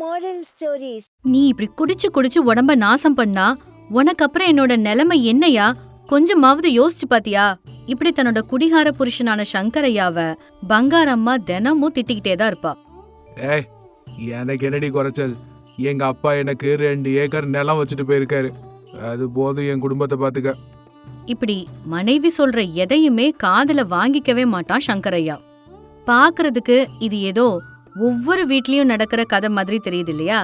moral stories. நீ இப்படி குடிச்சு குடிச்சு உடம்ப நாசம் பண்ணா உனக்கு அப்புறம் என்னோட நிலைமை என்னையா? கொஞ்சமாவது யோசிச்சு பாத்தியா? இப்படி தன்னோட குடிகார புருஷனான சங்கரையாவ பங்காரம்மா தினமும் திட்டிக்கிட்டே தான் இருப்பா. ஏய் எனக்கு என்னடி குறைச்சல்? எங்க அப்பா எனக்கு ரெண்டு ஏக்கர் நிலம் வச்சுட்டு போயிருக்காரு. அது போதும் என் குடும்பத்தை பாத்துக்க. இப்படி மனைவி சொல்ற எதையுமே காதுல வாங்கிக்கவே மாட்டான் சங்கரையா. பாக்குறதுக்கு இது ஏதோ ஒவ்வொரு வீட்லேயும் நடக்கிற கதை மாதிரி தெரியுது இல்லையா?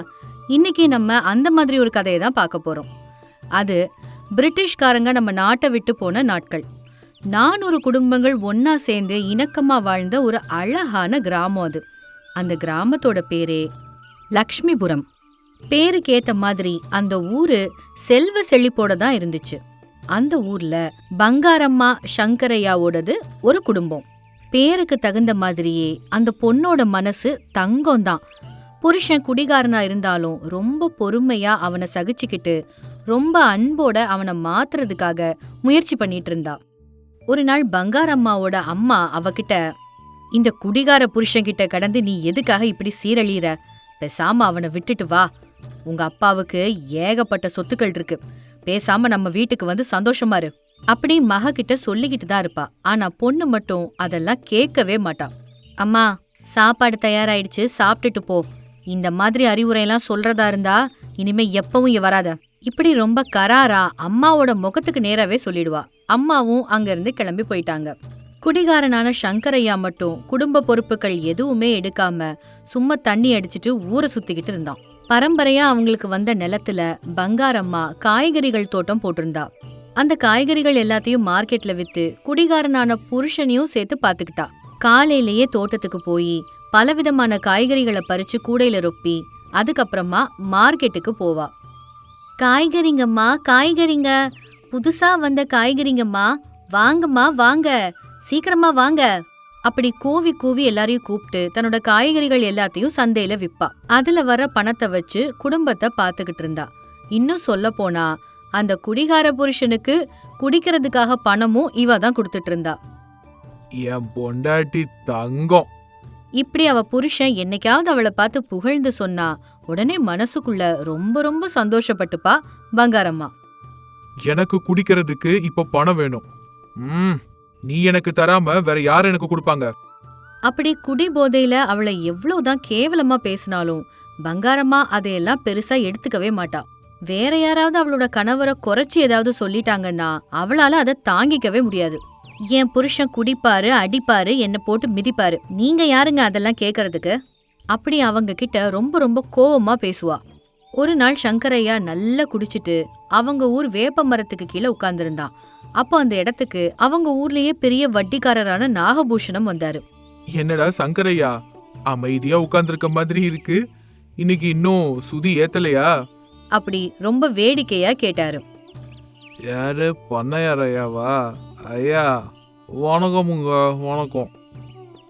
இன்னைக்கு நம்ம அந்த மாதிரி ஒரு கதையை தான் பார்க்க போகிறோம் அது பிரிட்டிஷ்காரங்க நம்ம நாட்டை விட்டு போன நாட்கள். நானூறு குடும்பங்கள் ஒன்றா சேர்ந்து இணக்கமாக வாழ்ந்த ஒரு அழகான கிராமம் அது. அந்த கிராமத்தோட பேரே லக்ஷ்மிபுரம். பேருக்கேற்ற மாதிரி அந்த ஊரு செல்வ செழிப்போட தான் இருந்துச்சு. அந்த ஊர்ல பங்காரம்மா சங்கரையாவோடது ஒரு குடும்பம். பேருக்கு தகுந்த மாதிரியே அந்த பொண்ணோட மனசு தங்கம் தான் புருஷன் குடிகாரனா இருந்தாலும் ரொம்ப பொறுமையா அவனை சகிச்சுக்கிட்டு ரொம்ப அன்போட அவனை மாத்துறதுக்காக முயற்சி பண்ணிட்டு இருந்தா ஒரு நாள் பங்காரம்மாவோட அம்மா அவகிட்ட இந்த குடிகார புருஷன் கிட்ட கடந்து நீ எதுக்காக இப்படி சீரழியிற? பேசாம அவனை விட்டுட்டு வா. உங்க அப்பாவுக்கு ஏகப்பட்ட சொத்துக்கள் இருக்கு. பேசாம நம்ம வீட்டுக்கு வந்து சந்தோஷமா இரு. அப்படி மக கிட்ட சொல்லிக்கிட்டு தான் இருப்பா. ஆனா பொண்ணு மட்டும் அதெல்லாம் கேட்கவே மாட்டா. அம்மா சாப்பாடு தயாராயிடுச்சு சாப்பிட்டுட்டு போ. இந்த மாதிரி அறிவுரையெல்லாம் சொல்றதா இருந்தா இனிமே எப்பவும் இங்க வராத. இப்படி ரொம்ப கராரா அம்மாவோட முகத்துக்கு நேராவே சொல்லிடுவா. அம்மாவும் அங்கிருந்து கிளம்பி போயிட்டாங்க. குடிகாரனான சங்கரையா மட்டும் குடும்ப பொறுப்புகள் எதுவுமே எடுக்காம சும்மா தண்ணி அடிச்சிட்டு ஊரை சுத்திக்கிட்டு இருந்தான். பரம்பரையா அவங்களுக்கு வந்த நிலத்துல பங்காரம்மா காய்கறிகள் தோட்டம் போட்டிருந்தா. அந்த காய்கறிகள் எல்லாத்தையும் மார்க்கெட்ல வித்து குடிகாரனான புருஷனையும் சேர்த்து பாத்துக்கிட்டா காலையிலேயே தோட்டத்துக்கு போய் பலவிதமான காய்கறிகளை பறிச்சு கூடையில ரொப்பி அதுக்கப்புறமா மார்க்கெட்டுக்கு போவா. காய்கறிங்கம்மா காய்கறிங்க. புதுசா வந்த காய்கறிங்கம்மா வாங்கம்மா வாங்க. சீக்கிரமா வாங்க. அப்படி கூவி கூவி எல்லாரையும் கூப்பிட்டு தன்னோட காய்கறிகள் எல்லாத்தையும் சந்தையில விப்பா. அதுல வர பணத்தை வச்சு குடும்பத்தை பாத்துக்கிட்டு இருந்தா. இன்னும் சொல்ல போனா அந்த குடிகார புருஷனுக்கு குடிக்கிறதுக்காக பணமும் இவ தான் கொடுத்துட்டு இருந்தா. என் பொண்டாட்டி தங்கம். இப்படி அவ புருஷன் என்னைக்காவது அவளை பார்த்து புகழ்ந்து சொன்னா உடனே மனசுக்குள்ள ரொம்ப ரொம்ப சந்தோஷப்பட்டுப்பா பங்காரம்மா. எனக்கு குடிக்கிறதுக்கு இப்ப பணம் வேணும். ம் நீ எனக்கு தராம வேற யார் எனக்கு கொடுப்பாங்க? அப்படி குடி போதையில அவளை எவ்வளவுதான் கேவலமா பேசினாலும் பங்காரம்மா அதையெல்லாம் பெருசா எடுத்துக்கவே மாட்டா. வேற யாராவது அவளோட கணவரை குறைச்சி ஏதாவது சொல்லிட்டாங்கன்னா அவளால அதை தாங்கிக்கவே முடியாது. என் புருஷன் குடிப்பாரு அடிப்பாரு என்ன போட்டு மிதிப்பாரு. நீங்க யாருங்க அதெல்லாம் கேக்குறதுக்கு? அப்படி அவங்க கிட்ட ரொம்ப ரொம்ப கோவமா பேசுவா. ஒரு நாள் சங்கரையா நல்லா குடிச்சிட்டு அவங்க ஊர் வேப்ப மரத்துக்கு கீழே உட்கார்ந்துருந்தான் அப்போ அந்த இடத்துக்கு அவங்க ஊர்லயே பெரிய வட்டிக்காரரான நாகபூஷணம் வந்தாரு. என்னடா சங்கரையா? அமைதியா உட்கார்ந்துருக்க மாதிரி இருக்கு. இன்னைக்கு இன்னும் சுதி ஏத்தலையா? அப்படி ரொம்ப வேடிக்கையா கேட்டாரு. யாரு? பண்ணையார் ஐயாவா ஐயா வணக்கமுங்க வணக்கம்.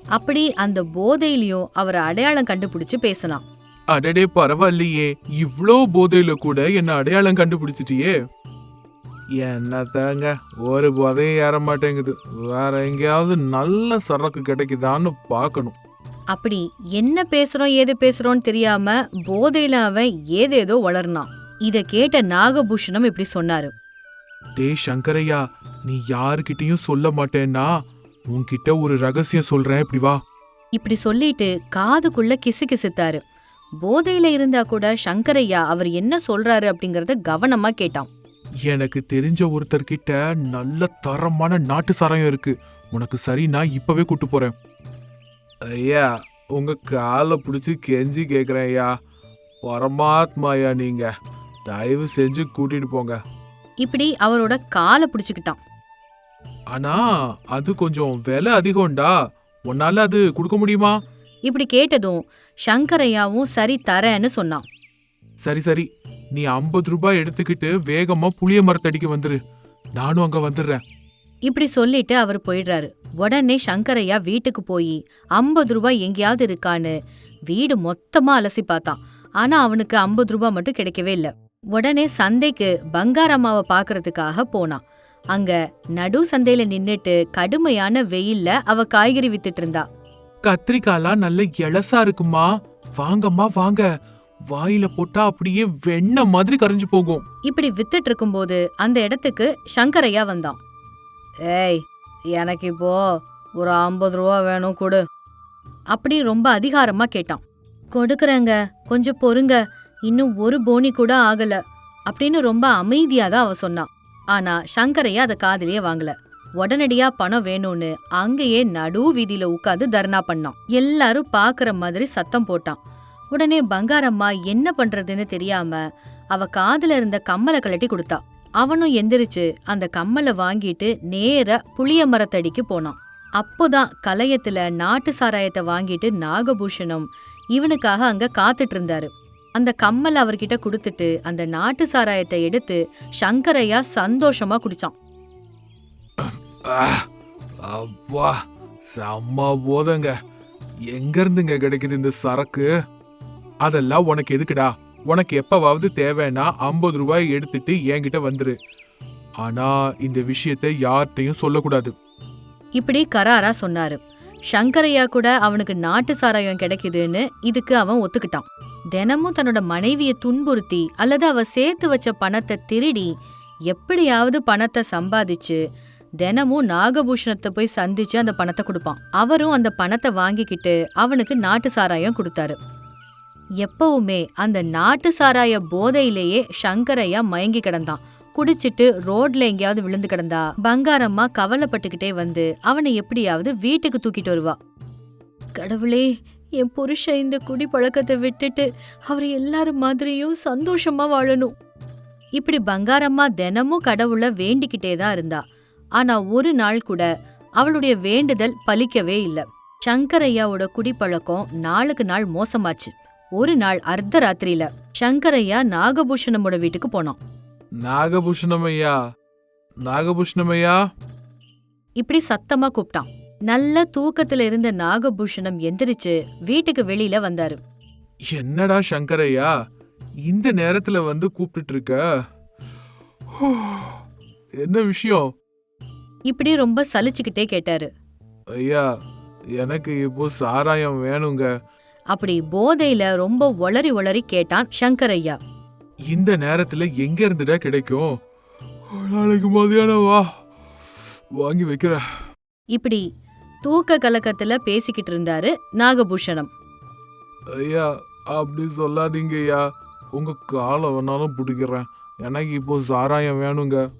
அப்படி அந்த போதையிலயும் அவரை அடையாளம் கண்டுபிடிச்சு பேசலாம். அடடே பரவாயில்லையே. இவ்ளோ போதையில கூட என்ன அடையாளம் கண்டுபிடிச்சிட்டியே. என்னத்தாங்க ஒரு போதையும் ஏற மாட்டேங்குது. வேற எங்கேயாவது நல்ல சரக்கு கிடைக்குதான்னு பார்க்கணும். அப்படி என்ன பேசுறோம் ஏது பேசுறோம்னு தெரியாம போதையில அவன் ஏதேதோ வளர்னான் இத கேட்ட நாகபூஷணம் இப்படி சொன்னாரு. டேய் சங்கரையா நீ யாருக்கிட்டயும் சொல்ல மாட்டேன்னா உன்கிட்ட ஒரு ரகசியம் சொல்றேன் இப்படி வா. இப்படி சொல்லிட்டு காதுக்குள்ள கிசு கிசுத்தாரு. போதையில இருந்தா கூட சங்கரையா அவர் என்ன சொல்றாரு அப்படிங்கறத கவனமா கேட்டான். எனக்கு தெரிஞ்ச ஒருத்தர்கிட்ட நல்ல தரமான நாட்டு சாராயம் இருக்கு. உனக்கு சரி நான் இப்பவே கூட்டு போறேன். ஐயா உங்க காலை பிடிச்சி கெஞ்சி கேக்குறேன் ஐயா. பரமாத்மாயா நீங்க. தயவு செஞ்சு கூட்டிட்டு போங்க. இப்படி அவரோட காலை பிடிச்சுக்கிட்டான். ஆனா அது கொஞ்சம் விலை அதிகம்டா. உன்னால அது கொடுக்க முடியுமா? இப்படி கேட்டதும் சங்கரையாவும் சரி தரேன்னு சொன்னான். சரி சரி. நீ ஐம்பது ரூபாய் எடுத்துக்கிட்டு வேகமா புளிய மரத்தடிக்கு வந்துரு. நானும் அங்க வந்துடுறேன். இப்படி சொல்லிட்டு அவர் போயிடுறாரு. உடனே சங்கரையா வீட்டுக்கு போய் ஐம்பது ரூபாய் எங்கேயாவது இருக்கான்னு. வீடு மொத்தமா அலசி பார்த்தான். ஆனா அவனுக்கு ஐம்பது ரூபாய் மட்டும் கிடைக்கவே இல்ல. உடனே சந்தைக்கு பங்காரம்மாவை பார்க்கறதுக்காக போனான். அங்க நடு சந்தையில நின்னுட்டு கடுமையான வெயில்ல அவ காய்கறி வித்துட்டு இருந்தா. கத்திரிக்காலாம் நல்ல இளசா இருக்குமா? வாங்கம்மா வாங்க. வாயில போட்டா அப்படியே வெண்ணெய் மாதிரி கரைஞ்சு போகும். இப்படி வித்துட்டு இருக்கும்போது அந்த இடத்துக்கு சங்கரையா வந்தான். ஏய் எனக்கு இப்போ ஒரு ஐம்பது ரூபா வேணும் கொடு. அப்படி ரொம்ப அதிகாரமா கேட்டான். கொடுக்குறேங்க கொஞ்சம் பொறுங்க இன்னும் ஒரு போனி கூட ஆகல அப்படின்னு ரொம்ப அமைதியா தான் அவ சொன்னான். ஆனா சங்கரையா அதை காதிலேயே வாங்கல. உடனடியா பணம் வேணும்னு அங்கேயே நடு வீதியில உட்காந்து தர்ணா பண்ணான். எல்லாரும் பாக்குற மாதிரி சத்தம் போட்டான். உடனே பங்காரம்மா என்ன பண்றதுன்னு தெரியாம அவ காதுல இருந்த கம்மலை கழட்டி கொடுத்தா. அவனும் எந்திரிச்சு அந்த கம்மலை வாங்கிட்டு நேர புளிய மரத்தடிக்கு போனான். அப்போதான் கலையத்துல நாட்டு சாராயத்தை வாங்கிட்டு நாகபூஷணம் இவனுக்காக அங்க காத்துட்டு இருந்தாரு அந்த கம்மல் அவர்கிட்ட கொடுத்துட்டு அந்த நாட்டு சாராயத்தை எடுத்து சங்கரையா சந்தோஷமா குடிச்சான். அப்பா செம்ம போதங்க. எங்க இருந்துங்க கிடைக்குது இந்த சரக்கு? அதெல்லாம் உனக்கு எதுக்குடா? உனக்கு எப்பவாவது தேவைன்னா ஐம்பது ரூபாய் எடுத்துட்டு என்கிட்ட வந்துரு. ஆனா இந்த விஷயத்தை யார்கிட்டயும் சொல்லக்கூடாது. இப்படி கராரா சொன்னாரு. சங்கரையா கூட அவனுக்கு நாட்டு சாராயம் கிடைக்குதுன்னு இதுக்கு அவன் ஒத்துக்கிட்டான். தினமும் தன்னோட மனைவியை துன்புறுத்தி அல்லது அவ சேர்த்து வச்ச பணத்தை திருடி எப்படியாவது பணத்தை சம்பாதிச்சு தினமும் நாகபூஷணத்தை போய் சந்திச்சு அந்த பணத்தை கொடுப்பான். அவரும் அந்த பணத்தை வாங்கிக்கிட்டு அவனுக்கு நாட்டு சாராயம் கொடுத்தாரு. எப்பவுமே அந்த நாட்டு சாராய போதையிலேயே சங்கரையா மயங்கி கிடந்தான். குடிச்சிட்டு ரோட்ல எங்கேயாவது விழுந்து கிடந்தா பங்காரம்மா கவலைப்பட்டுக்கிட்டே வந்து அவனை எப்படியாவது வீட்டுக்கு தூக்கிட்டு வருவா. கடவுளே என் புருஷன் இந்த குடி பழக்கத்தை விட்டுட்டு அவர் எல்லாரும் மாதிரியும் சந்தோஷமா வாழணும். இப்படி பங்காரம்மா தினமும் கடவுளை வேண்டிக்கிட்டே தான் இருந்தா. ஆனா ஒரு நாள் கூட அவளுடைய வேண்டுதல் பலிக்கவே இல்லை. சங்கரையாவோட குடிப்பழக்கம் நாளுக்கு நாள் மோசமாச்சு. ஒரு நாள் அர்த்த ராத்திரியில சங்கரையா நாகபூஷணமோட வீட்டுக்கு போனான். நாகபூஷணம் ஐயா நாகபூஷணம் ஐயா இப்படி சத்தமா கூப்பிட்டான் நல்ல தூக்கத்துல இருந்த நாகபூஷணம் எந்திரிச்சு வீட்டுக்கு வெளியில வந்தாரு. என்னடா சங்கரையா? இந்த நேரத்துல வந்து கூப்பிட்டுட்டு இருக்க என்ன விஷயம்? இப்படி ரொம்ப சலிச்சுக்கிட்டே கேட்டாரு. ஐயா எனக்கு இப்போ சாராயம் வேணுங்க. அப்படி போதையில ரொம்ப ஒளறி ஒளறி கேட்டான் சங்கரையா இந்த நேரத்துல எங்க இருந்துடா கிடைக்கும்? நாளைக்கு மதியானம் வா. வாங்கி வைக்கிறேன். இப்படி தூக்க கலக்கத்துல பேசிக்கிட்டு இருந்தாரு நாகபூஷணம். ஐயா அப்படி சொல்லாதீங்க ஐயா. உங்க காலை வேணாலும் பிடிக்கிறேன். எனக்கு இப்போ சாராயம் வேணுங்க.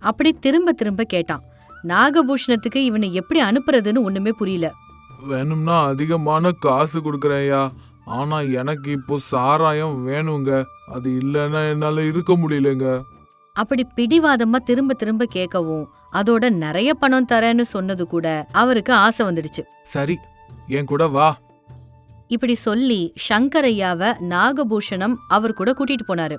அப்படி திரும்ப திரும்ப கேட்டான். நாகபூஷணத்துக்கு இவனை எப்படி அனுப்புறதுன்னு ஒண்ணுமே புரியல. வேணும்னா அதிகமான காசு கொடுக்குறேன் ஐயா ஆனா எனக்கு இப்போ சாராயம் வேணுங்க. அது இல்லைன்னா என்னால இருக்க முடியலங்க. அப்படி பிடிவாதமா திரும்ப திரும்ப கேட்கவும் அதோட நிறைய பணம் தரேன்னு சொன்னது கூட அவருக்கு ஆசை வந்துடுச்சு. சரி என் கூட வா. இப்படி சொல்லி சங்கரையாவ நாகபூஷணம் அவர் கூட கூட்டிட்டு போனாரு.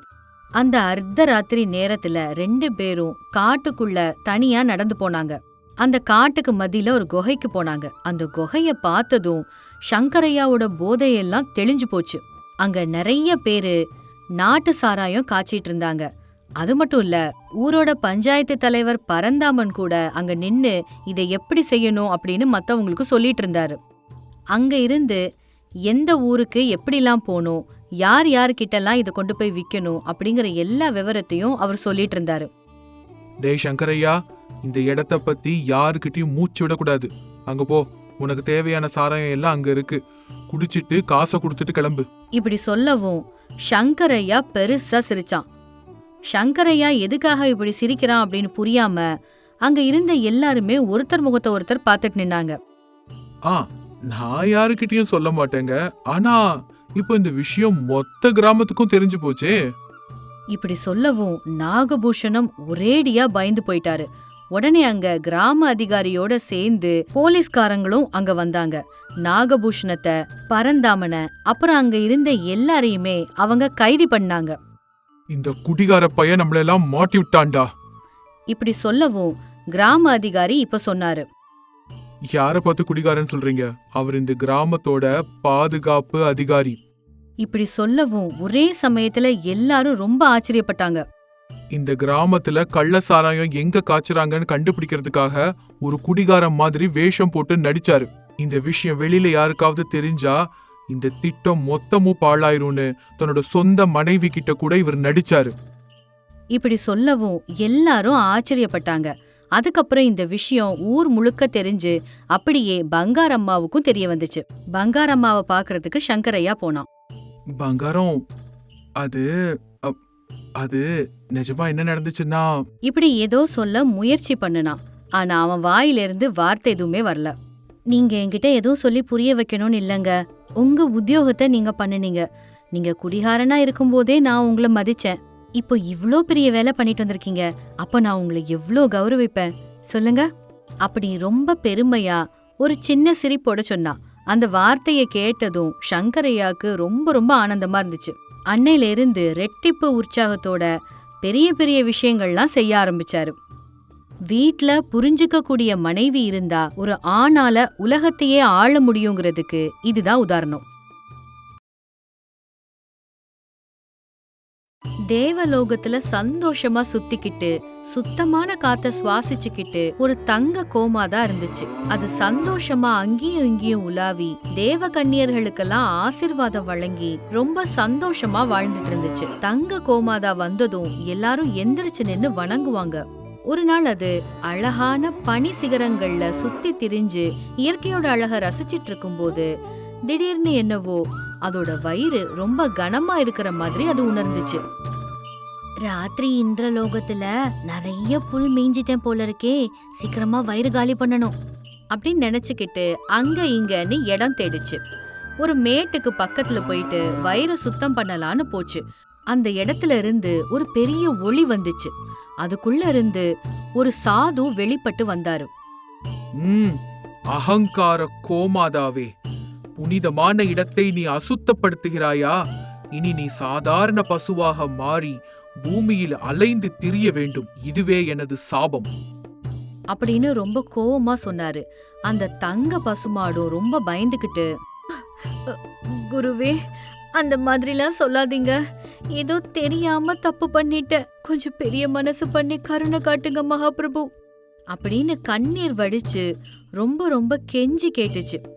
அந்த அர்த்த ராத்திரி நேரத்துல ரெண்டு பேரும் காட்டுக்குள்ள தனியா நடந்து போனாங்க. அந்த காட்டுக்கு மத்தியில ஒரு குகைக்கு போனாங்க. அந்த குகைய பார்த்ததும் சங்கரையாவோட போதையெல்லாம் தெளிஞ்சு போச்சு. அங்க நிறைய பேரு நாட்டு சாராயம் காய்ச்சிட்டு இருந்தாங்க. அது மட்டும் இல்ல ஊரோட பஞ்சாயத்து தலைவர் பரந்தாமன் கூட அங்க நின்னு இதை எப்படி செய்யணும் அப்படின்னு மத்தவங்களுக்கு சொல்லிட்டு இருந்தாரு. அங்க இருந்து எந்த ஊருக்கு எப்படிலாம் போகணும் யார் யார்கிட்டலாம் இதை கொண்டு போய் விற்கணும் அப்படிங்கிற எல்லா விவரத்தையும் அவர் சொல்லிட்டு இருந்தாரு. டேய் சங்கரையா இந்த இடத்த பத்தி யாருக்கிட்டயும் மூச்சு விடக்கூடாது. அங்க போ. உனக்கு தேவையான சாராயம் எல்லாம் அங்க இருக்கு. குடிச்சிட்டு காசை கொடுத்துட்டு கிளம்பு. இப்படி சொல்லவும் சங்கரையா பெருசா சிரிச்சான். சங்கரையா எதுக்காக இப்படி சிரிக்கிறான் அப்படின்னு புரியாம அங்க இருந்த எல்லாருமே ஒருத்தர் முகத்தை ஒருத்தர் பார்த்துட்டு நின்னாங்க. ஆ நான் யாருக்கிட்டயும் சொல்ல மாட்டேங்க. ஆனா இப்போ இந்த விஷயம் மொத்த கிராமத்துக்கும் தெரிஞ்சு போச்சே. இப்படி சொல்லவும் நாகபூஷணம் ஒரேடியா பயந்து போயிட்டாரு. உடனே அங்க கிராம அதிகாரியோட சேர்ந்து போலீஸ்காரங்களும் அங்க வந்தாங்க. நாகபூஷணத்தை பரந்தாமன அப்புறம் அங்க இருந்த எல்லாரையுமே அவங்க கைது பண்ணாங்க. இந்த குடிகார பையன் நம்மளெல்லாம் மாட்டி விட்டான்டா. இப்படி சொல்லவும் கிராம அதிகாரி இப்ப சொன்னாரு. யார பார்த்து குடிகாரன்னு சொல்றீங்க? அவர் இந்த கிராமத்தோட பாதுகாப்பு அதிகாரி. இப்படி சொல்லவும் ஒரே சமயத்துல எல்லாரும் ரொம்ப ஆச்சரியப்பட்டாங்க. இந்த கிராமத்துல கள்ள சாராயம் எங்க காய்ச்சுறாங்கன்னு கண்டுபிடிக்கிறதுக்காக ஒரு குடிகாரன் மாதிரி வேஷம் போட்டு நடிச்சாரு. இந்த விஷயம் வெளியில யாருக்காவது தெரிஞ்சா இந்த திட்டம் மொத்தமும் பாழாயிரும்னு தன்னோட சொந்த மனைவி கிட்ட கூட இவர் நடிச்சாரு. இப்படி சொல்லவும் எல்லாரும் ஆச்சரியப்பட்டாங்க. அதுக்கப்புறம் இந்த விஷயம் ஊர் முழுக்க தெரிஞ்சு அப்படியே பங்காரம்மாவுக்கும் தெரிய வந்துச்சு. பங்காரம்மாவை பார்க்கறதுக்கு சங்கரையா போனான். பங்காரம் அது அது நிஜமா என்ன நடந்துச்சுன்னா இப்படி ஏதோ சொல்ல முயற்சி பண்ணுனான். ஆனா அவன் வாயிலிருந்து வார்த்தை எதுவுமே வரல. நீங்க என்கிட்ட ஏதோ சொல்லி புரிய வைக்கணும்னு இல்லங்க. உங்க உத்தியோகத்தை நீங்க பண்ணுனீங்க. நீங்க குடிகாரனா இருக்கும்போதே நான் உங்களை மதிச்சேன். இப்போ இவ்ளோ பெரிய வேலை பண்ணிட்டு வந்திருக்கீங்க. அப்ப நான் உங்களை எவ்ளோ கௌரவிப்பேன்? சொல்லுங்க. அப்படி ரொம்ப பெருமையா ஒரு சின்ன சிரிப்போட சொன்னா அந்த வார்த்தையை கேட்டதும் சங்கரையாக்கு ரொம்ப ரொம்ப ஆனந்தமா இருந்துச்சு. அன்னையிலேருந்து ரெட்டிப்பு உற்சாகத்தோட பெரிய பெரிய விஷயங்கள்லாம் செய்ய ஆரம்பிச்சாரு. வீட்ல புரிஞ்சுக்கக்கூடிய மனைவி இருந்தா ஒரு ஆணால உலகத்தையே ஆள முடியுங்கிறதுக்கு இதுதான் உதாரணம். தேவலோகத்துல சந்தோஷமா சுத்திக்கிட்டு சுத்தமான காத்த சுவாசிச்சுக்கிட்டு ஒரு தங்க கோமாதா இருந்துச்சு. அது சந்தோஷமா அங்கேயும் இங்கேயும் உலாவி தேவ கன்னியர்களுக்கெல்லாம் ஆசிர்வாதம் வழங்கி ரொம்ப சந்தோஷமா வாழ்ந்துட்டு இருந்துச்சு. தங்க கோமாதா வந்ததும் எல்லாரும் எந்திரிச்சு நின்னு வணங்குவாங்க. ஒரு நாள் அது அழகான பனி சிகரங்கள்ல சுத்தி திரிஞ்சு இயற்கையோட அழக ரசிச்சிட்டு இருக்கும்போது திடீர்னு என்னவோ அதோட வயிறு ரொம்ப கனமா இருக்கிற மாதிரி அது உணர்ந்துச்சு. ராத்திரி இந்திரலோகத்துல நிறைய புல் மேய்ஞ்சிட்டேன் போல இருக்கே சீக்கிரமா வயிறு காலி பண்ணணும். அப்படின்னு நினைச்சுக்கிட்டு அங்க இங்கன்னு இடம் தேடிச்சு. ஒரு மேட்டுக்கு பக்கத்துல போயிட்டு வயிறு சுத்தம் பண்ணலான்னு போச்சு. அந்த இடத்துல இருந்து ஒரு பெரிய ஒளி வந்துச்சு. அதுக்குள்ள இருந்து ஒரு சாது வெளிப்பட்டு வந்தாரு. ம் அகங்கார கோமாதாவே. புனிதமான இடத்தை நீ அசுத்தப்படுத்துகிறாயா? இனி நீ சாதாரண பசுவாக மாறி பூமியில் அலைந்து திரிய வேண்டும். இதுவே எனது சாபம். அப்படின்னு ரொம்ப கோவமா சொன்னாரு. அந்த தங்க பசுமாடும் ரொம்ப பயந்துகிட்டு குருவே அந்த மாதிரிலாம் சொல்லாதீங்க. ஏதோ தெரியாம தப்பு பண்ணிட்டேன் கொஞ்சம் பெரிய மனசு பண்ணி கருணை காட்டுங்க மகாபிரபு. அப்படின்னு கண்ணீர் வடிச்சு ரொம்ப ரொம்ப கெஞ்சி கேட்டுச்சு.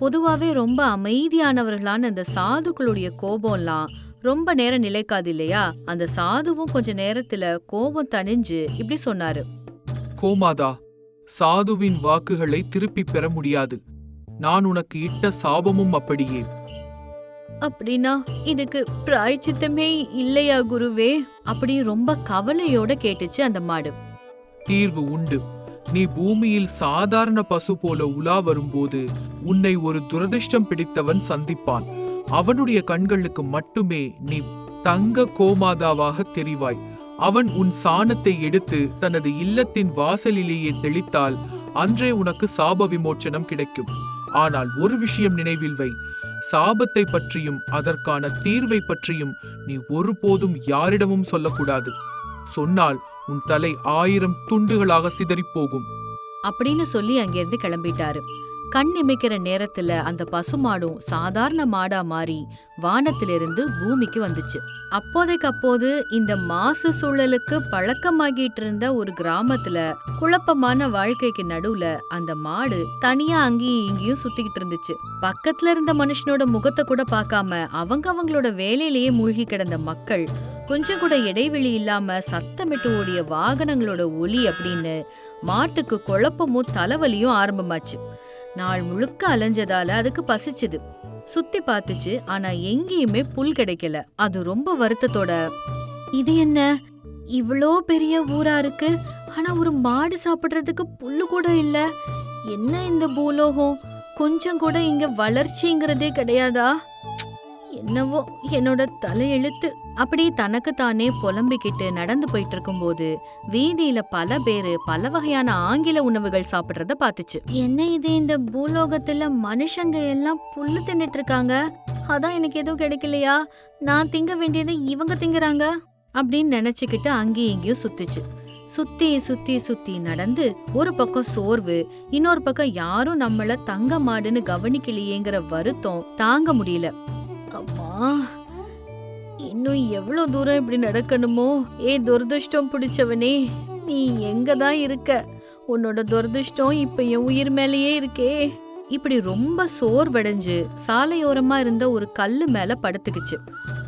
பொதுவாவே ரொம்ப அமைதியானவர்களான அந்த சாதுக்களுடைய கோபம்லாம் ரொம்ப நேரம் நிலைக்காது இல்லையா? அந்த சாதுவும் கொஞ்ச நேரத்துல கோபம் தணிஞ்சு இப்படி சொன்னாரு. கோமாதா சாதுவின் வாக்குகளை திருப்பி பெற முடியாது. நான் உனக்கு இட்ட சாபமும் அப்படியே. அப்படின்னா இதுக்கு பிராய்ச்சித்தமே இல்லையா குருவே? அப்படி ரொம்ப கவலையோட கேட்டுச்சு அந்த மாடு. தீர்வு உண்டு. நீ பூமியில் சாதாரண பசு போல உலா வரும்போது உன்னை ஒரு துரதிர்ஷ்டம் பிடித்தவன் சந்திப்பான். அவனுடைய கண்களுக்கு மட்டுமே நீ தங்க கோமாதாவாக தெரிவாய். அவன் உன் சாணத்தை எடுத்து தனது இல்லத்தின் வாசலிலேயே தெளித்தால் அன்றே உனக்கு சாப விமோச்சனம் கிடைக்கும். ஆனால் ஒரு விஷயம் நினைவில் வை. சாபத்தை பற்றியும் அதற்கான தீர்வை பற்றியும் நீ ஒருபோதும் யாரிடமும் சொல்லக்கூடாது. சொன்னால் உன் தலை ஆயிரம் துண்டுகளாக சிதறிப் போகும் அப்படின்னு சொல்லி அங்கிருந்து கிளம்பிட்டாரு. கண் இமைக்கிற நேரத்துல அந்த பசுமாடும் சாதாரண மாடா மாறி வானத்திலிருந்து பூமிக்கு வந்துச்சு. அப்போதைக்கு அப்போது இந்த மாசு சூழலுக்கு பழக்கமாகிட்டு இருந்த ஒரு கிராமத்துல குழப்பமான வாழ்க்கைக்கு நடுவுல அந்த மாடு தனியா அங்கேயும் இங்கேயும் சுத்திக்கிட்டு இருந்துச்சு. பக்கத்துல இருந்த மனுஷனோட முகத்தை கூட பார்க்காம அவங்க அவங்களோட வேலையிலேயே மூழ்கி கிடந்த மக்கள் கொஞ்சம் கூட இடைவெளி இல்லாம சத்தமிட்டு ஓடிய வாகனங்களோட ஒலி அப்படின்னு மாட்டுக்கு குழப்பமும் தலைவலியும் ஆரம்பமாச்சு. நாள் முழுக்க அலைஞ்சதால அதுக்கு பசிச்சுது. சுத்தி பார்த்துச்சு ஆனா எங்கேயுமே புல் கிடைக்கல. அது ரொம்ப வருத்தத்தோட இது என்ன? இவ்ளோ பெரிய ஊரா இருக்கு? ஆனா ஒரு மாடு சாப்பிடுறதுக்கு புல்லு கூட இல்ல. என்ன இந்த பூலோகம்? கொஞ்சம் கூட இங்க வளர்ச்சிங்கிறதே கிடையாதா? என்னவோ என்னோட தலையெழுத்து. அப்படி தனக்கு தானே புலம்பிக்கிட்டு நடந்து போயிட்டு இருக்கும்போது வீதியில பல பேரு பல வகையான ஆங்கில உணவுகள் சாப்பிடுறத பாத்துச்சு என்ன இது இந்த பூலோகத்துல மனுஷங்க எல்லாம் புல்லு தின்னுட்டு இருக்காங்க அதான் எனக்கு எதுவும் கிடைக்கலையா? நான் திங்க வேண்டியது இவங்க திங்குறாங்க. அப்படின்னு நினைச்சுக்கிட்டு அங்கேயும் இங்கேயும் சுத்துச்சு. சுத்தி சுத்தி சுத்தி நடந்து ஒரு பக்கம் சோர்வு இன்னொரு பக்கம் யாரும் நம்மள தங்க மாடுன்னு கவனிக்கலையேங்கிற வருத்தம் தாங்க முடியல. அம்மா இன்னும் எவ்வளோ தூரம் இப்படி நடக்கணுமோ? ஏ துரதிருஷ்டம் பிடிச்சவனே நீ எங்க தான் இருக்க? உன்னோட துரதிருஷ்டம் இப்ப என் உயிர் மேலேயே இருக்கே. இப்படி ரொம்ப சோர்வடைஞ்சு சாலையோரமா இருந்த ஒரு கல்லு மேல படுத்துக்கிச்சு.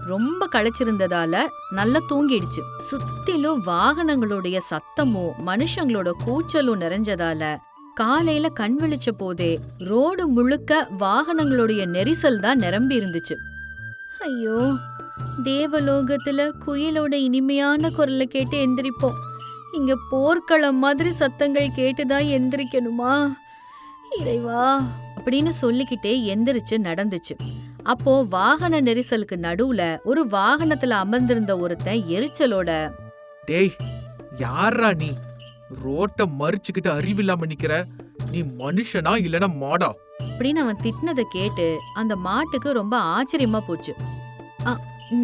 ரொம்ப களைச்சிருந்ததால நல்லா தூங்கிடுச்சு. சுத்திலும் வாகனங்களுடைய சத்தமும் மனுஷங்களோட கூச்சலும் நிறைஞ்சதால காலையில கண் விழிச்ச போதே ரோடு முழுக்க வாகனங்களுடைய நெரிசல் தான் நிரம்பி இருந்துச்சு. ஐயோ தேவலோகத்துல குயிலோட இனிமையான குரலை கேட்டு எந்திரிப்போம். இங்க போர்க்களம் மாதிரி சத்தங்கள் கேட்டுதான் எந்திரிக்கணுமா? இறைவா அப்படின்னு சொல்லிக்கிட்டே எந்திரிச்சு நடந்துச்சு. அப்போ வாகன நெரிசலுக்கு நடுவுல ஒரு வாகனத்துல அமர்ந்திருந்த ஒருத்தன் எரிச்சலோட டேய் யாரா நீ? ரோட்ட மறிச்சுக்கிட்டு அறிவில்லாம நிக்கிற. நீ மனுஷனா இல்லனா மாடா? அப்படின்னு அவன் திட்டினதை கேட்டு அந்த மாட்டுக்கு ரொம்ப ஆச்சரியமா போச்சு.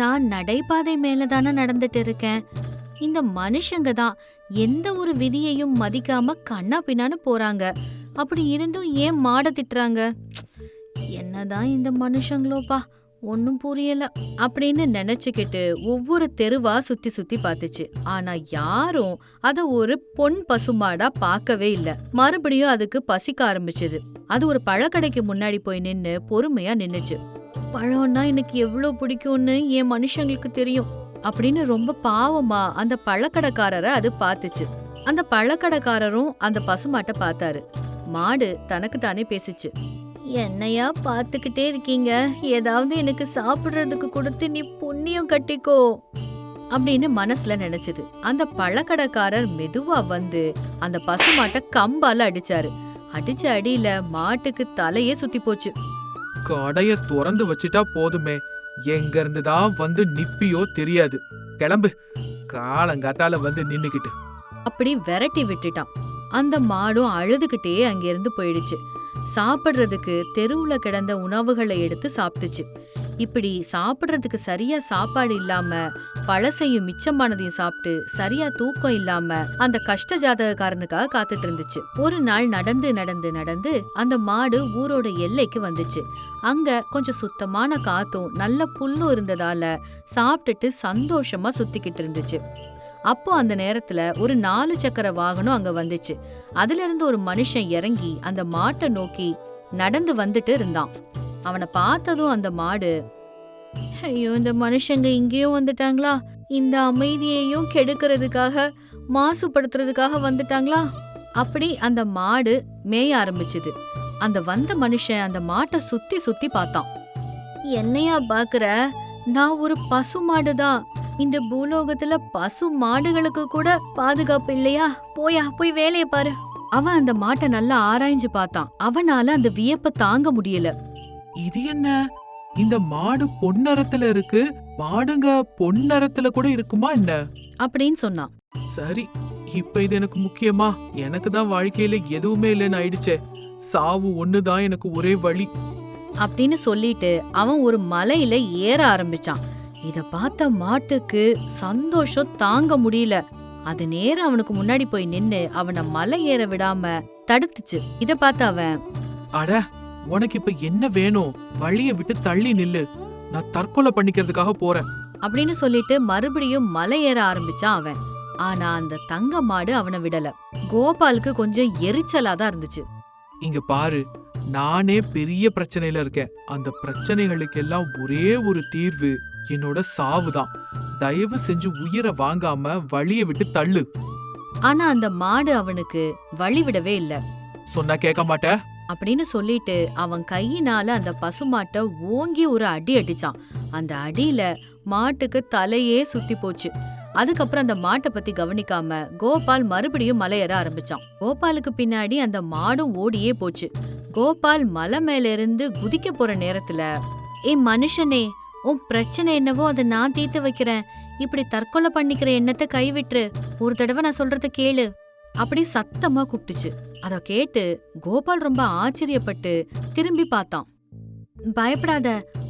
நான் நடைபாதை மேல தானே நடந்துட்டு இருக்கேன். இந்த மனுஷங்க தான் எந்த ஒரு விதியையும் மதிக்காம கண்ணா பின்னான்னு போறாங்க. அப்படி இருந்தும் ஏன் மாட திட்டுறாங்க? என்னதான் இந்த மனுஷங்களோப்பா ஒன்னும் புரியல அப்படின்னு நினைச்சுக்கிட்டு ஒவ்வொரு தெருவா சுத்தி சுத்தி பார்த்துச்சு. ஆனா யாரும் அத ஒரு பொன் பசுமாடா பார்க்கவே இல்ல. மறுபடியும் அதுக்கு பசிக்க ஆரம்பிச்சது. அது ஒரு பழக்கடைக்கு முன்னாடி போய் நின்னு பொறுமையா நின்னுச்சு. பழம்னா எனக்கு எவ்வளோ பிடிக்கும்னு என் மனுஷங்களுக்கு தெரியும் அப்படின்னு ரொம்ப பாவமா அந்த பழக்கடைக்காரரை அது பார்த்துச்சு. அந்த பழக்கடைக்காரரும் அந்த பசுமாட்டை பார்த்தாரு. மாடு தனக்கு தானே பேசிச்சு. என்னையா பார்த்துக்கிட்டே இருக்கீங்க? ஏதாவது எனக்கு சாப்பிடுறதுக்கு கொடுத்து நீ புண்ணியம் கட்டிக்கோ. அப்படின்னு மனசுல நினைச்சது. அந்த பழக்கடைக்காரர் மெதுவா வந்து அந்த பசுமாட்டை கம்பால அடிச்சாரு. அடிச்ச அடியில மாட்டுக்கு தலையே சுத்தி போச்சு. கடைய திறந்து வச்சிட்டா போதுமே. எங்க இருந்து தான் வந்து நிப்பியோ தெரியாது. கிளம்பு. காலங்காத்தால வந்து நின்னுக்கிட்டு. அப்படி விரட்டி விட்டுட்டான். அந்த மாடும் அழுதுகிட்டே அங்கிருந்து போயிடுச்சு. சாப்பிட்றதுக்கு தெருவுல கிடந்த உணவுகளை எடுத்து சாப்பிட்டுச்சு. இப்படி சாப்பிட்றதுக்கு சரியா சாப்பாடு இல்லாம பழசையும் மிச்சமானதையும் சாப்பிட்டு சரியா தூக்கம் இல்லாம அந்த கஷ்ட ஜாதகக்காரனுக்காக காத்துட்டு இருந்துச்சு. ஒரு நாள் நடந்து நடந்து நடந்து அந்த மாடு ஊரோட எல்லைக்கு வந்துச்சு. அங்க கொஞ்சம் சுத்தமான காத்தும் நல்ல புல்லும் இருந்ததால சாப்பிட்டுட்டு சந்தோஷமா சுத்திக்கிட்டு இருந்துச்சு. அப்போ அந்த நேரத்துல ஒரு நாலு சக்கர வாகனம் அங்க வந்துச்சு. அதுல இருந்து ஒரு மனுஷன் இறங்கி அந்த மாட்டை நோக்கி நடந்து வந்துட்டு இருந்தான். அவனை பார்த்ததும் அந்த மாடு ஐயோ இந்த மனுஷங்க இங்கேயும் வந்துட்டாங்களா? இந்த அமைதியையும் கெடுக்கிறதுக்காக மாசுபடுத்துறதுக்காக வந்துட்டாங்களா? அப்படி அந்த மாடு மேய ஆரம்பிச்சுது. அந்த வந்த மனுஷன் அந்த மாட்டை சுத்தி சுத்தி பார்த்தான். என்னையா பாக்குற? நான் ஒரு பசு மாடுதான். இந்த பூலோகத்துல பசு மாடுகளுக்கு கூட பாதுகாப்பு இல்லையா? போயா போய் வேலைய பாரு. அவன் அந்த மாட்டை நல்லா ஆராய்ஞ்சு பார்த்தான். அவனால அந்த வியப்ப தாங்க முடியல. இது என்ன? இந்த மாடு பொன்னரத்துல இருக்கு மாடுங்க பொன்னரத்துல கூட இருக்குமா என்ன? அப்படின்னு சொன்னான். சரி இப்ப இது எனக்கு முக்கியமா? எனக்கு தான் வாழ்க்கையில எதுவுமே இல்லைன்னு ஆயிடுச்சே. சாவு ஒண்ணுதான் எனக்கு ஒரே வழி. அப்படின்னு சொல்லிட்டு அவன் ஒரு மலையில ஏற ஆரம்பிச்சான். இத பார்த்த மாட்டுக்கு சந்தோஷம் தாங்க முடியல. அது நேரா அவனுக்கு முன்னாடி போய் நின்னு அவனை மலை ஏற விடாம தடுத்துச்சு. இத பார்த்த அவன் அட உனக்கு இப்ப என்ன வேணும்? வழிய விட்டு தள்ளி நில்லு. நான் தற்கொலை பண்ணிக்கிறதுக்காக போறேன். அப்படின்னு சொல்லிட்டு மறுபடியும் மலை ஏற ஆரம்பிச்சான் அவன். ஆனா அந்த தங்க மாடு அவனை விடல. கோபாலுக்கு கொஞ்சம் எரிச்சலா தான் இருந்துச்சு. இங்க பாரு நானே பெரிய பிரச்சனையில இருக்கேன். அந்த பிரச்சனைகளுக்கு எல்லாம் ஒரே ஒரு தீர்வு. என்னோட சாவுதான். தயவு செஞ்சு உயிரை வாங்காம வழிய விட்டு தள்ளு. ஆனா அந்த மாடு அவனுக்கு வழி விடவே இல்ல. சொன்னா கேட்க மாட்ட? அப்படின்னு சொல்லிட்டு அவன் கையினால அந்த பசுமாட்டை ஓங்கி ஒரு அடி அடிச்சான். அந்த அடியில மாட்டுக்கு தலையே சுத்தி போச்சு. அதுக்கப்புறம் அந்த மாட்டை பத்தி கவனிக்காம கோபால் மறுபடியும் மலையேற ஆரம்பிச்சான். கோபாலுக்கு பின்னாடி அந்த மாடும் ஓடியே போச்சு. கோபால் மலை மேல இருந்து குதிக்க போற நேரத்துல ஏ மனுஷனே உன் பிரச்சனை என்னவோ அதை நான் தீர்த்து வைக்கிறேன். இப்படி தற்கொலை பண்ணிக்கிற எண்ணத்தை கைவிட்டுரு. ஒரு தடவை நான் சொல்றத கேளு. அப்படி சத்தமா கூப்பிட்டுச்சு. அத கேட்டு கோபால் ரொம்ப ஆச்சரியப்பட்டு திரும்பி பார்த்தான். பயப்படாத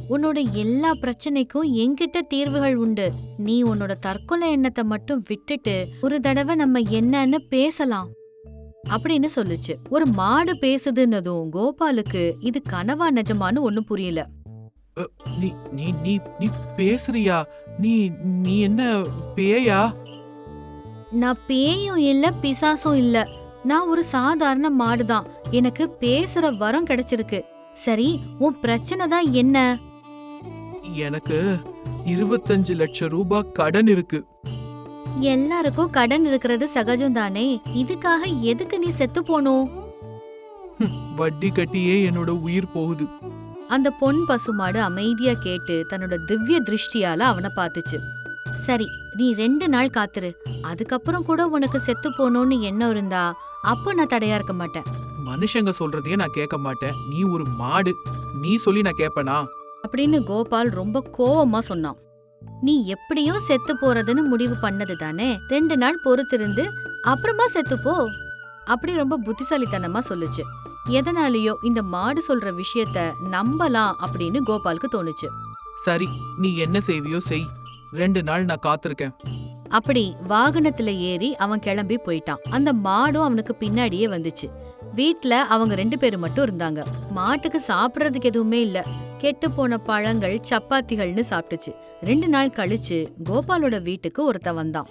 உன்னோட எல்லா பிரச்சனைக்கும் என்கிட்ட தீர்வுகள் உண்டு. நீ உன்னோட தற்கொலை எண்ணத்தை மட்டும் விட்டுட்டு ஒரு தடவை நம்ம என்னன்னு பேசலாம். அப்படின்னு சொல்லுச்சு. ஒரு மாடு பேசுதுன்னதும் கோபாலுக்கு இது கனவா நிஜமான்னு ஒன்னும் புரியல. நீ நீ நீ நீ பேசுறியா? நீ நீ என்ன பேயா? நான் பேயும் இல்ல பிசாசும் இல்ல. நான் ஒரு சாதாரண மாடுதான். எனக்கு பேசுற வரம் கிடைச்சிருக்கு. சரி உன் பிரச்சனை தான் என்ன? எனக்கு இருபத்தஞ்சு லட்சம் ரூபாய் கடன் இருக்கு. எல்லாருக்கும் கடன் இருக்கிறது சகஜம் தானே இதுக்காக எதுக்கு நீ செத்து போனோம்? வட்டி கட்டியே என்னோட உயிர் போகுது. அந்த பொன் பசுமாடு அமைதியா கேட்டு தன்னோட திவ்ய திருஷ்டியால அவனை பார்த்துச்சு சரி நீ ரெண்டு நாள் காத்துரு. அதுக்கப்புறம் கூட உனக்கு செத்து போகணும்னு எண்ணம் இருந்தா அப்போ நான் தடையா இருக்க மாட்டேன். மனுஷங்க சொல்றதையே நான் கேட்க மாட்டேன். நீ ஒரு மாடு. நீ சொல்லி நான் கேட்பனா அப்படின்னு கோபால் ரொம்ப கோவமா சொன்னான். நீ எப்படியும் செத்து போறதுன்னு முடிவு பண்ணது தானே? ரெண்டு நாள் பொறுத்திருந்து அப்புறமா செத்து போ. அப்படி ரொம்ப புத்திசாலித்தனமா சொல்லுச்சு. எதனாலயோ இந்த மாடு சொல்ற விஷயத்த நம்பலாம் அப்படின்னு கோபாலுக்கு தோணுச்சு. சரி நீ என்ன செய்வியோ செய். ரெண்டு நாள் நான் காத்திருக்கேன். அப்படி வாகனத்துல ஏறி அவன் கிளம்பி போயிட்டான். அந்த மாடும் அவனுக்கு பின்னாடியே வந்துச்சு. வீட்ல அவங்க ரெண்டு பேரும் மட்டும் இருந்தாங்க. மாட்டுக்கு சாப்பிடறதுக்கு எதுவுமே இல்ல. கெட்டு போன பழங்கள் சப்பாத்திகள்னு சாப்பிட்டுச்சு. ரெண்டு நாள் கழிச்சு கோபாலோட வீட்டுக்கு ஒருத்தன் வந்தான்.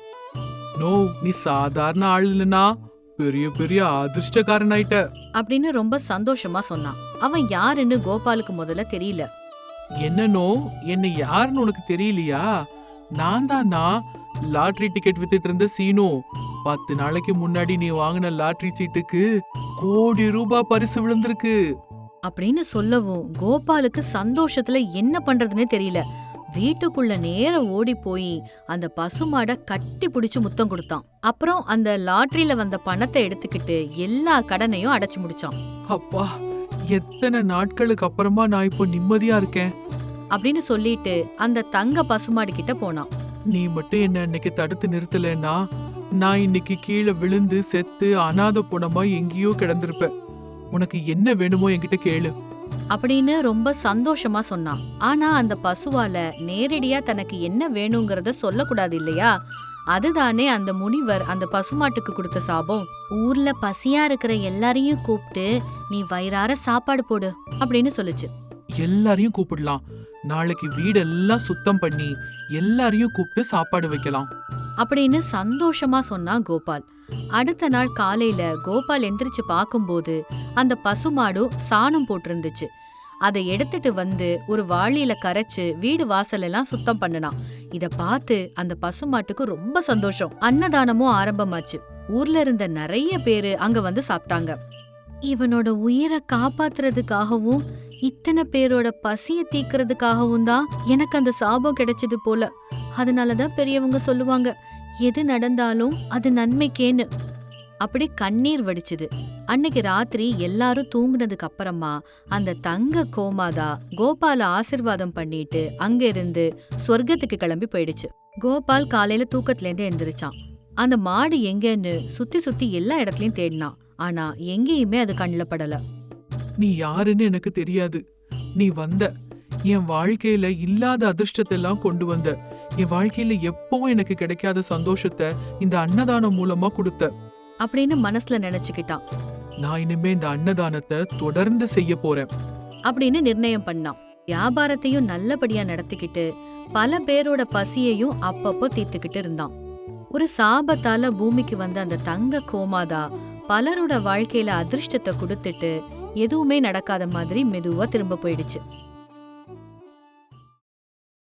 நோ நீ சாதாரண ஆள் இல்லனா. பெரிய பெரிய அதிர்ஷ்டக்காரன் ஆயிட்ட அப்படின்னு ரொம்ப சந்தோஷமா சொன்னான். அவன் யாருன்னு கோபாலுக்கு முதல்ல தெரியல. என்னனோ என்ன யாருன்னு உனக்கு தெரியலையா? நான் தான்? நான் லாட்டரி டிக்கெட் வித்துட்டு இருந்த சீனு பத்து நாளைக்கு முன்னாடி நீ வாங்கின லாட்டரி சீட்டுக்கு கோடி ரூபாய் பரிசு விழுந்திருக்கு. அப்படின்னு சொல்லவும் கோபாலுக்கு சந்தோஷத்துல என்ன பண்றதுன்னே தெரியல. வீட்டுக்குள்ள நேர ஓடி போய் அந்த பசுமாட கட்டி பிடிச்சு முத்தம் கொடுத்தான். அப்புறம் அந்த லாட்டரியில வந்த பணத்தை எடுத்துக்கிட்டு எல்லா கடனையும் அடைச்சு முடிச்சான். அப்பா எத்தனை நாட்களுக்கு அப்புறமா நான் இப்போ நிம்மதியா இருக்கேன்? அப்படின்னு சொல்லிட்டு அந்த தங்க பசுமாடு கிட்ட போனான். நீ மட்டும் என்ன இன்னைக்கு தடுத்து நிறுத்தலைன்னா நான் இன்னைக்கு கீழே விழுந்து செத்து அனாதை புணமா எங்கேயோ கிடந்திருப்பேன். உனக்கு என்ன வேணுமோ என்கிட்ட கேளு. அப்படின்னு ரொம்ப சந்தோஷமா சொன்னான். ஆனா அந்த பசுவால நேரடியா தனக்கு என்ன வேணுங்கிறத சொல்லக்கூடாது இல்லையா? அதுதானே அந்த முனிவர் அந்த பசுமாட்டுக்கு கொடுத்த சாபம். ஊர்ல பசியா இருக்கிற எல்லாரையும் கூப்பிட்டு நீ வயிறார சாப்பாடு போடு அப்படின்னு சொல்லுச்சு. எல்லாரையும் கூப்பிடலாம். நாளைக்கு வீடெல்லாம் சுத்தம் பண்ணி எல்லாரையும் கூப்பிட்டு சாப்பாடு வைக்கலாம். அப்படின்னு சந்தோஷமா சொன்னான் கோபால். அடுத்த நாள் காலையில கோபால் எந்திரிச்சு பார்க்கும்போது அந்த பசுமாடும் சாணம் போட்டிருந்துச்சு. அதை எடுத்துட்டு வந்து ஒரு வாளியில கரைச்சு வீடு வாசலெல்லாம் சுத்தம் பண்ணனான். இத பார்த்து அந்த பசுமாட்டுக்கு ரொம்ப சந்தோஷம். அன்னதானமும் ஆரம்பமாச்சு. ஊர்ல இருந்த நிறைய பேரு அங்க வந்து சாப்பிட்டாங்க. இவனோட உயிரை காப்பாத்துறதுக்காகவும் இத்தனை பேரோட பசிய தீக்கிறதுக்காகவும் தான் எனக்கு அந்த சாபம் கிடைச்சது போல. அதனாலதான் பெரியவங்க சொல்லுவாங்க எது நடந்தாலும் அது நன்மைக்கேன்னு. அப்படி கண்ணீர் வடிச்சுது. அன்னைக்கு ராத்திரி எல்லாரும் தூங்குனதுக்கு அப்புறமா அந்த தங்க கோமாதா கோபால ஆசிர்வாதம் பண்ணிட்டு அங்க இருந்து சொர்க்கத்துக்கு கிளம்பி போயிடுச்சு. கோபால் காலையில தூக்கத்துல இருந்து எந்திரிச்சான். அந்த மாடு எங்கன்னு சுத்தி சுத்தி எல்லா இடத்துலயும் தேடினான். ஆனா எங்கேயுமே அது கண்ணில் படல. நீ யாருன்னு எனக்கு தெரியாது. நீ வந்த. என் வாழ்க்கையில இல்லாத அதிர்ஷ்டத்தை எல்லாம் கொண்டு வந்த. என் வாழ்க்கையில எப்பவும் எனக்கு கிடைக்காத சந்தோஷத்தை இந்த அன்னதானம் மூலமா கொடுத்த. அப்படின்னு மனசுல நினைச்சுக்கிட்டான். நான் இனிமே இந்த அன்னதானத்தை தொடர்ந்து செய்ய போறேன். அப்படின்னு நிர்ணயம் பண்ணான். வியாபாரத்தையும் நல்லபடியா நடத்திக்கிட்டு பல பேரோட பசியையும் அப்பப்போ தீர்த்துக்கிட்டு இருந்தான். ஒரு சாபத்தால பூமிக்கு வந்த அந்த தங்க கோமாதா பலரோட வாழ்க்கையில அதிர்ஷ்டத்தை கொடுத்துட்டு எதுவுமே நடக்காத மாதிரி மெதுவா திரும்ப போயிடுச்சு.